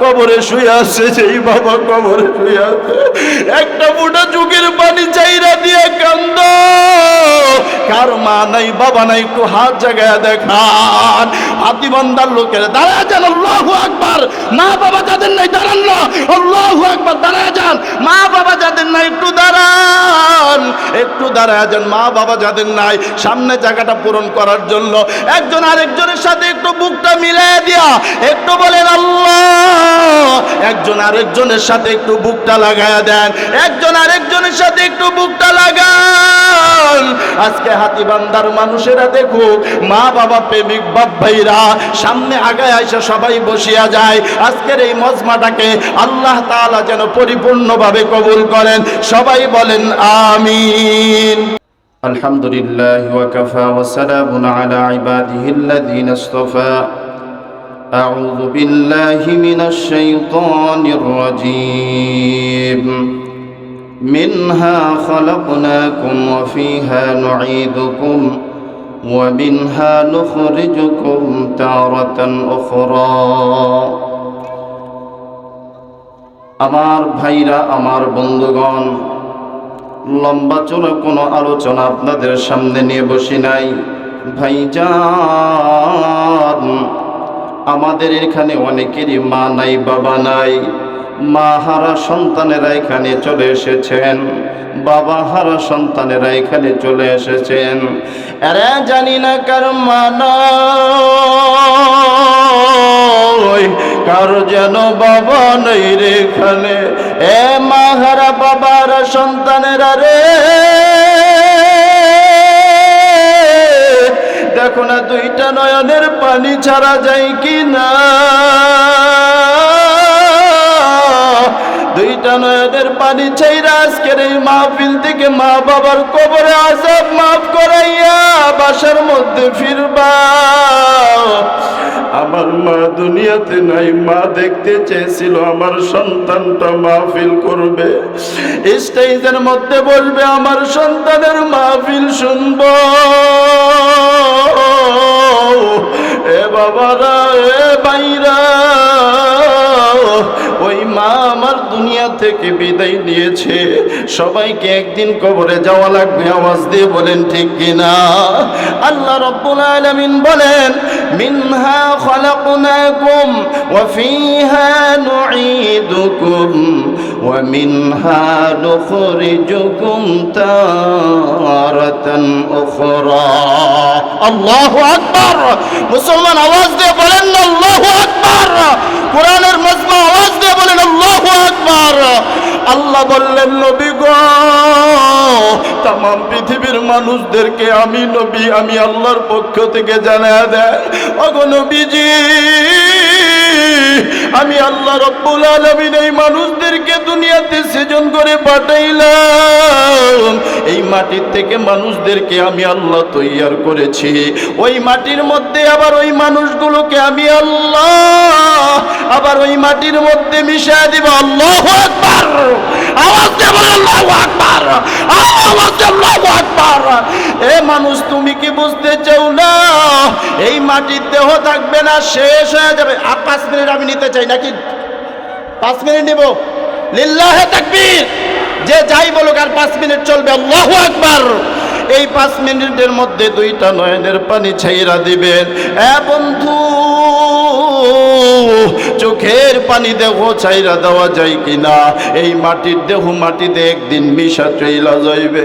কবরে শুয়ে আছে সেই বাবা কবরে শুয়ে আছে। একটা মোটা যুগের পানি চাইরা দিয়ে কান্দ। কার মা নাই, বাবা নাই, একটু হাত জায়গায় দেখান। হাতিবান্দার লোকের দাঁড়া যান, আল্লাহু আকবার। মা বাবা যাদের নাই, দাঁড়ান না। আল্লাহু আকবার দাঁড়া যান। মা বাবা যাদের নাই, একটু দাঁড়ান। একটু দাঁড়া যান মা বাবা যাদের নাই, সামনে জায়গাটা পূরণ করার জন্য। একজন আরেকজনের সাথে একটু বুকটা মিলিয়ে দিয়া একটু বলেন, আল্লাহ! একজন আরেকজনের সাথে একটু বুকটা লাগায়া দেন, একজন আরেকজনের সাথে একটু বুকটা লাগান। আজকে হাতিবান্দার মানুষেরা দেখুক, মা বাবা, প্রেমিক বাপ ভাইরা সামনে আগায় আইসা সবাই বসিয়া যায়। আজকের এই মজমাটাকে আল্লাহ তাআলা যেন পরিপূর্ণভাবে কবুল করেন। সবাই বলেন আমিন الحمد لله وكفى وسلام على عباده الذين اصطفى أعوذ بالله من الشيطان الرجيم منها خلقناكم وفيها نعيدكم ومنها نخرجكم تارة أخرى আমার ভাইরা আমার বন্ধুগণ লম্বা চলো কোনো আলোচনা আপনাদের সামনে নিয়ে বসি নাই। ভাইজান, আমাদের এখানে অনেকেরই মা নাই, বাবা নাই। মা হারা সন্তানেরা এখানে চলে এসেছেন। বাবা হারা সন্তানেরা এখানে চলে এসেছেন। এরা জানি না কার মা নয় কার যেন বাবা নেই রে এখানে। এ মাহারা বাবার সন্তানেরা রে। দেখো না দুইটা নয়নের পানি ছাড়া যায় কি না দুইটা পানি আজকের এই মাহফিল থেকে মা বাবার কবরে মাফ করাইয়া বাসার মধ্যে ফিরবা আমার মা দুনিয়াতে নাই, মা দেখতে চেয়েছিল আমার সন্তানটা মাহফিল করবে। স্টেজের মধ্যে বলবে, আমার সন্তানের মাহফিল শুনব। এ বাবারা, এ বাইরা থেকে বিদায় নিয়েছে। সবাইকে একদিন কবরে যাওয়া লাগবে, আওয়াজ দিয়ে বলেন, ঠিক কিনা? আল্লাহ রব্বুল আলামিন বলেন, মিনহা খলাকনাকুম ওয়া ফিহা নুঈদুকুম ওয়া মিনহা নুখরিজুকুম তারাতান উখরা। আল্লাহু আকবার! মুসলমান আওয়াজ দিয়ে বলেন, আল্লাহু আকবার! কোরআনের আকবার আল্লাহ বললেন, নবী গো তাম পৃথিবীর মানুষদেরকে আমি নবী, আমি আল্লাহর পক্ষ থেকে জানা দেয় অগো নবীজি, আমি আল্লাহ রব্বুল আলমিন এই মানুষদেরকে দুনিয়াতে সৃজন করে পাঠাইলাম। এই মাটির থেকে মানুষদেরকে আমি আল্লাহ তৈয়ার করেছি। ওই মাটির মধ্যে আবার ওই মানুষগুলোকে আমি আল্লাহ ওই মাটির মধ্যে মিশিয়ে দিব। আল্লাহ আকবার। আওয়াজ দিয়ে বলে, আল্লাহ আকবার। আওয়াজ দিয়ে আল্লাহ আকবার। এ মানুষ, তুমি কি বুঝতে চাও না? এই মাটির দেহ থাকবে না, শেষ হয়ে যাবে। আর পাঁচ মিনিট আমি নিতে চাই, নাকি? পাঁচ মিনিট নিব? লিল্লাহে তাকবীর। যে যাই বলুক, আর পাঁচ মিনিট চলবে। আল্লাহু আকবার। এই পাঁচ মিনিটের মধ্যে দুইটা নয়নের পানি ছাইরা দিবেন। এ বন্ধু চোখের পানি দেহ ছাইরা দেওয়া যায় কিনা? এই মাটির দেহ মাটিতে একদিন মিশা চইলা যাইবে।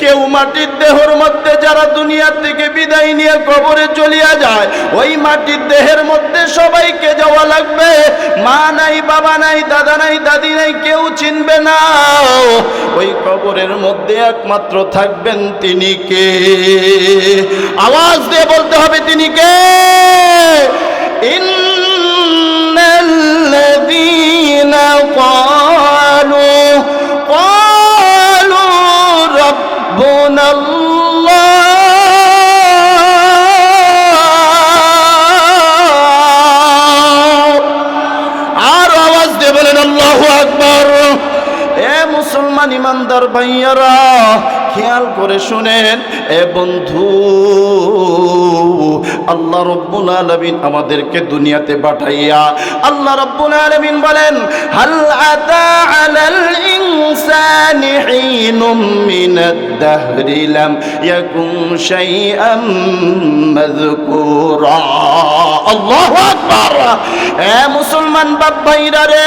কেউ মাটির দেহর মধ্যে যারা দুনিয়া থেকে বিদায় নিয়ে কবরে চলিয়া যায়, ওই মাটির দেহের মধ্যে সবাইকে যাওয়া লাগবে। মা নাই, বাবা নাই, দাদা নাই, দাদি নাই, কেউ চিনবে না। ওই কবরের মধ্যে একমাত্র থাকবেন তিনি কে? আওয়াজ দিয়ে বলতে হবে তিনি কে? ইন্নাল্লাযীনা মুসলমান ইমানদার ভাইয়ারা, খেয়াল করে শুনেন, এ বন্ধু, আল্লাহ রব্বুল আলামিন আমাদেরকে দুনিয়াতে পাঠাইয়া, আল্লাহ রব্বুল আলামিন বলেন, হাল আতা আলাল ইনসানি হিনুম লাম ইয়াকুন শাইআম মাযকুরা। আল্লাহু আকবার। এ মুসলমান বাপ ভাইরা রে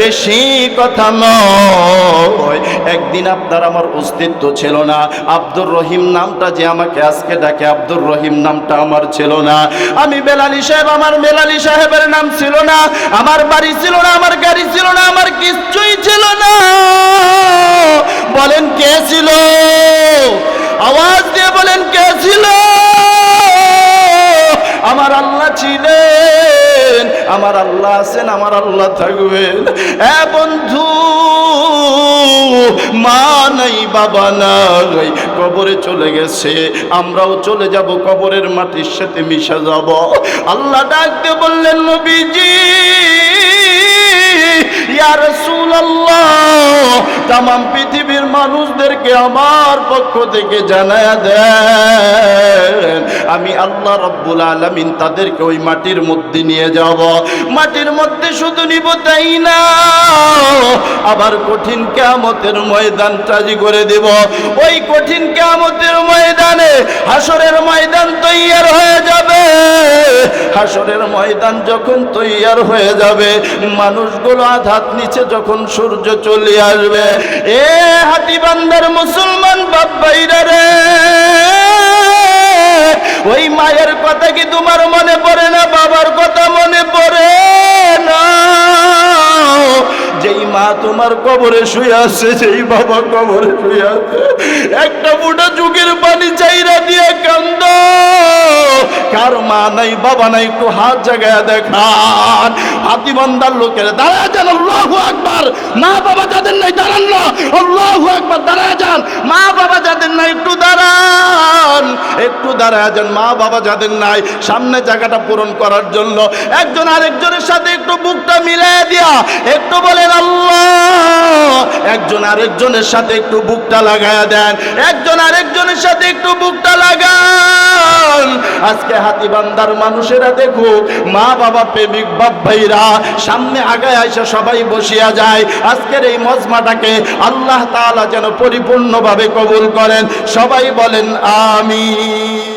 বেশি কথা নয়। একদিন আপনার আমার অস্তিত্ব ছিল না। আব্দুর রহিম নামটা যে আমাকে আজকে ডাকে, আব্দুর রহিম নামটা আমার ছিল না। আমি বেলালি সাহেব, আমার বেলালি সাহেবের নাম ছিল না। আমার বাড়ি ছিল না, আমার গাড়ি ছিল না, আমার কিচ্ছুই ছিল না। বলেন কে ছিল? আওয়াজ দিয়ে বলেন কে ছিল? আমার আল্লাহ ছিলেন। আমার আল্লাহ আছেন, আমার আল্লাহ থাকবেন। এ বন্ধু, মা নাই, বাবা নাই, কবরে চলে গেছে। আমরাও চলে যাব, কবরের মাটির সাথে মিশে যাব। আল্লাহ ডাকতে বললেন, নবীজি তাম পৃথিবীর মানুষদেরকে আমার পক্ষ থেকে জানায়া দেন। আমি আল্লাহ রব্বুল আলামিন তাদেরকে ওই মাটির মধ্যে নিয়ে যাব। মাটির মধ্যে শুধু নিব তাই না, আবার কঠিন কিয়ামতের ময়দান তাজি করে দেব। ওই কঠিন কিয়ামতের ময়দানে হাসরের ময়দান তৈয়ার হয়ে যাবে। হাসরের ময়দান যখন তৈয়ার হয়ে যাবে, মানুষগুলো আধাত নিচে যখন সূর্য চলে আসবে, এ হাতিবান্দার মুসলমান বাপ ভাইরা রে, ওই মায়ের কথা কি তোমার মনে পড়ে না, বাবার কথা মনে পড়ে না? যেই মা তোমার কবরে শুয়ে আছে, যেই বাবা কবরে শুয়ে আছে, একটা ফুটা যুগের পানি চাইরা দিয়ে কান্দ। কার মা নাই বাবা নাই একটু হাত জায়গায় দেখান। হাতিবন্দার লোকের দাঁড়ায় যান, আল্লাহু আকবার। মা বাবা যাদের নাই, দাঁড়ান না। আল্লাহু আকবার, দাঁড়ায় যান। মা বাবা যাদের নাই, একটু দাঁড়ান। একটু দাঁড়ায় যান, মা বাবা যাদের নাই, সামনে জায়গাটা পূরণ করার জন্য। একজন আরেকজনের সাথে একটু বুকটা মিলাই দিয়া, একটু বলেন, আল্লাহ। একজন আরেকজনের সাথে একটু বুকটা লাগায়া দেন। একজন আরেকজনের সাথে একটু বুকটা লাগান। আজকে হাতিবান্দার মানুষেরা দেখো মা বাবা, প্রেমিক বাপ ভাইরা সামনে আগায় আইসা সবাই বসিয়া যায়। আজকের এই মজমাটাকে আল্লাহ তালা যেন পরিপূর্ণভাবে কবুল করেন। সবাই বলেন, আমিন।